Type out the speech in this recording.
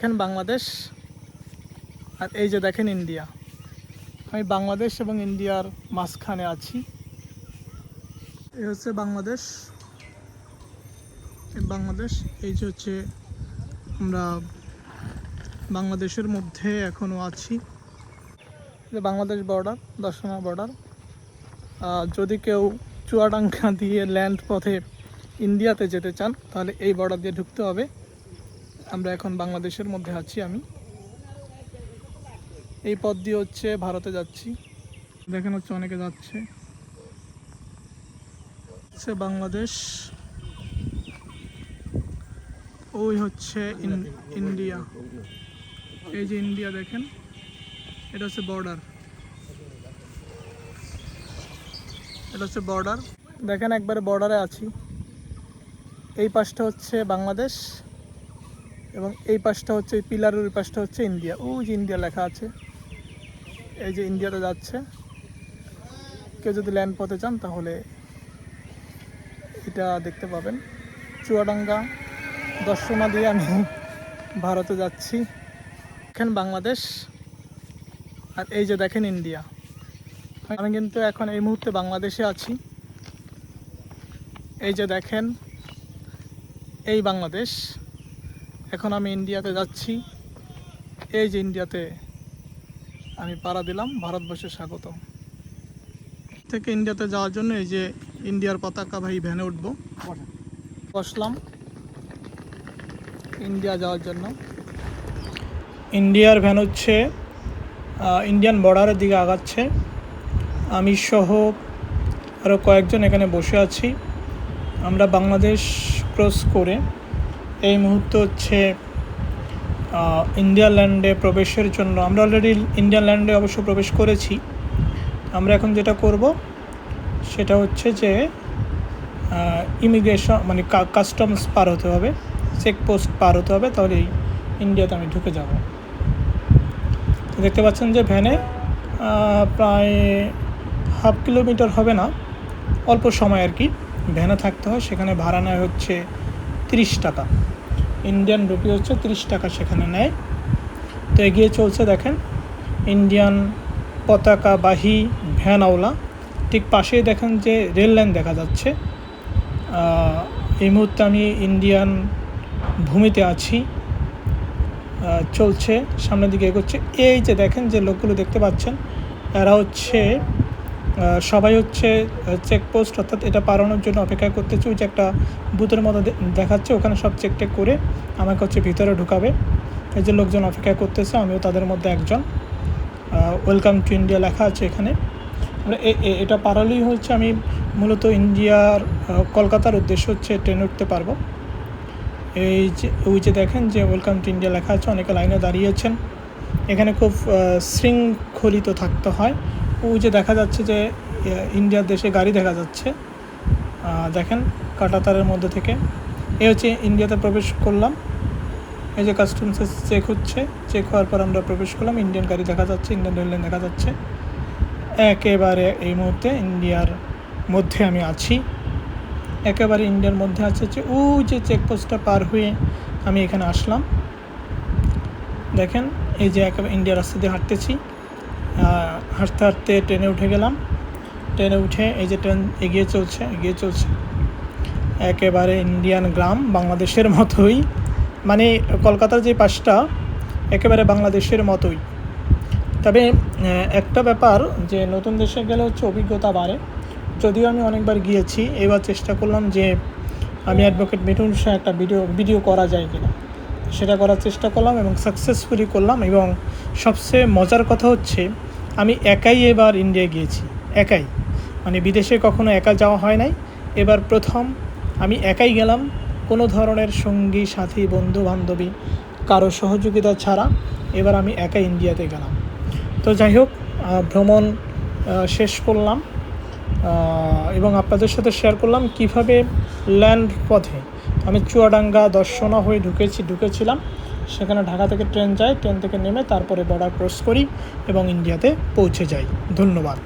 দেখেন বাংলাদেশ। আর এই যে দেখেন ইন্ডিয়া। আমি বাংলাদেশ এবং ইন্ডিয়ার মাঝখানে আছি। এই হচ্ছে বাংলাদেশ। বাংলাদেশ, এই যে হচ্ছে আমরা বাংলাদেশের মধ্যে এখনও আছি। যে বাংলাদেশ বর্ডার দর্শনা বর্ডার যদি কেউ চুয়াডাঙ্গা দিয়ে ল্যান্ড পথে ইন্ডিয়াতে যেতে চান, তাহলে এই বর্ডার দিয়ে ঢুকতে হবে। আমরা এখন বাংলাদেশের মধ্যে আছি আমি। এই পথ দিয়ে হচ্ছে ভারতে যাচ্ছি। দেখেন হচ্ছে অনেকে যাচ্ছে। হচ্ছে বাংলাদেশ। ওই হচ্ছে ইন- ইন্ডিয়া। এই যে ইন্ডিয়া দেখেন, এটা হচ্ছে বর্ডার। এটা হচ্ছে বর্ডার। দেখেন একবারে বর্ডারে আছি। এই পাশটা হচ্ছে বাংলাদেশ। এবং এই পাশটা হচ্ছে পিলারের ওই পাশটা হচ্ছে ইন্ডিয়া। ওই যে ইন্ডিয়া লেখা আছে। এই যে ইন্ডিয়াতে যাচ্ছে। কেউ যদি ল্যান্ড পথে চান তাহলে এটা দেখতে পাবেন। চুয়াডাঙ্গা দর্শনা দিয়ে আমি ভারতে যাচ্ছি। দেখেন বাংলাদেশ। আর এই যে দেখেন ইন্ডিয়া। আমি কিন্তু এখন এই মুহূর্তে বাংলাদেশে আছি। এই যে দেখেন, এই বাংলাদেশ। এখন আমি ইন্ডিয়াতে যাচ্ছি। এই যে ইন্ডিয়াতে আমি পাড়া দিলাম, ভারতবর্ষে স্বাগত থেকে ইন্ডিয়াতে যাওয়ার জন্য এই যে ইন্ডিয়ার পতাকা ভাই ভ্যানে উঠবো। বসলাম ইন্ডিয়া যাওয়ার জন্য। ইন্ডিয়ার ভ্যান হচ্ছে ইন্ডিয়ান বর্ডারের দিকে আগাচ্ছে। আমি সহ আরও কয়েকজন এখানে বসে আছি। আমরা বাংলাদেশ ক্রস করে এই মুহূর্তে হচ্ছে ইন্ডিয়া ল্যান্ডে প্রবেশের জন্য, আমরা অলরেডি ইন্ডিয়ান ল্যান্ডে অবশ্য প্রবেশ করেছি। আমরা এখন যেটা করব, সেটা হচ্ছে যে ইমিগ্রেশন মানে কাস্টমস পার হতে হবে চেকপোস্ট পার হতে হবে, তাহলে ইন্ডিয়াতে আমি ঢুকে যাব। দেখতে পাচ্ছেন যে ভ্যানে প্রায় হাফ কিলোমিটার হবে না, অল্প সময় আর কি, ভ্যানে থাকতে হয়, সেখানে ভাড়া নেয় হচ্ছে তিরিশ টাকা। ইন্ডিয়ান রুপি হচ্ছে তিরিশ টাকা সেখানে নেয়। তো এগিয়ে চলছে দেখেন ইন্ডিয়ান পতাকাবাহী ভ্যানওয়ালা ঠিক পাশেই দেখেন যে রেল লাইন দেখা যাচ্ছে। এই মুহূর্তে আমি ইন্ডিয়ান ভূমিতে আছি। চলছে, সামনের দিকে এগোচ্ছে। এই যে দেখেন যে লোকগুলো দেখতে পাচ্ছেন, এরা হচ্ছে সবাই হচ্ছে চেকপোস্ট অর্থাৎ এটা পারানোর জন্য অপেক্ষা করতেছে। ওই যে একটা বুথের মতো দেখাচ্ছে, ওখানে সব চেক টেক করে আমাকে হচ্ছে ভিতরে ঢুকাবে। এই যে লোকজন অপেক্ষা করতেছে, আমিও তাদের মধ্যে একজন। ওয়েলকাম টু ইন্ডিয়া লেখা আছে এখানে। এটা পারালেই হচ্ছে আমি মূলত ইন্ডিয়ার কলকাতার উদ্দেশ্য হচ্ছে ট্রেন উঠতে পারব। এই যে, ওই যে দেখেন যে ওয়েলকাম টু ইন্ডিয়া লেখা আছে, অনেকে লাইনে দাঁড়িয়েছেন। এখানে খুব শৃঙ্খলিত থাকতে হয়। ওই যে দেখা যাচ্ছে যে ইন্ডিয়ার দেশে গাড়ি দেখা যাচ্ছে দেখেন কাটাতারের মধ্যে থেকে। এ হচ্ছে ইন্ডিয়াতে প্রবেশ করলাম। এই যে কাস্টমসে চেক হচ্ছে চেক হওয়ার পর আমরা প্রবেশ করলাম। ইন্ডিয়ান গাড়ি দেখা যাচ্ছে ইন্ডিয়ান রেললাইন দেখা যাচ্ছে। একেবারে এই মুহূর্তে ইন্ডিয়ার মধ্যে আমি আছি। একেবারে ইন্ডিয়ার মধ্যে আছে যে, ও যে চেকপোস্টটা পার হয়ে আমি এখানে আসলাম। দেখেন, এই যে একেবারে ইন্ডিয়ার রাস্তা দিয়ে হাঁটতেছি। হাঁটতে হাঁটতে ট্রেনে উঠে গেলাম। ট্রেনে উঠে এই যে ট্রেন এগিয়ে চলছে এগিয়ে চলছে। একেবারে ইন্ডিয়ান গ্রাম, বাংলাদেশের মতোই। মানে কলকাতার যে পাশটা, একেবারে বাংলাদেশের মতোই। তবে একটা ব্যাপার যে নতুন দেশে গেলে হচ্ছে অভিজ্ঞতা বাড়ে। যদিও আমি অনেকবার গিয়েছি, এবার চেষ্টা করলাম যে আমি অ্যাডভোকেট মিঠুন শাহ একটা ভিডিও ভিডিও করা যায় কিনা। সেটা করার চেষ্টা করলাম এবং সাকসেসফুলি করলাম এবং সবচেয়ে মজার কথা হচ্ছে আমি একাই এবার ইন্ডিয়া গিয়েছি, একাই। মানে বিদেশে কখনো একা যাওয়া হয় নাই। এবার প্রথম আমি একাই গেলাম কোনো ধরনের সঙ্গী, সাথী বন্ধু বান্ধবী কারও সহযোগিতা ছাড়া। এবার আমি একা ইন্ডিয়াতে গেলাম। তো যাই হোক ভ্রমণ শেষ করলাম। এবং আপনাদের সাথে শেয়ার করলাম কীভাবে ল্যান্ড পথে। আমি চুয়াডাঙ্গা দর্শনা হয়ে ঢুকেছি, ঢুকেছিলাম। সেখানে ঢাকা থেকে ট্রেন যায়, ট্রেন থেকে নেমে তারপরে বর্ডার ক্রস করি এবং ইন্ডিয়াতে পৌঁছে যাই। ধন্যবাদ।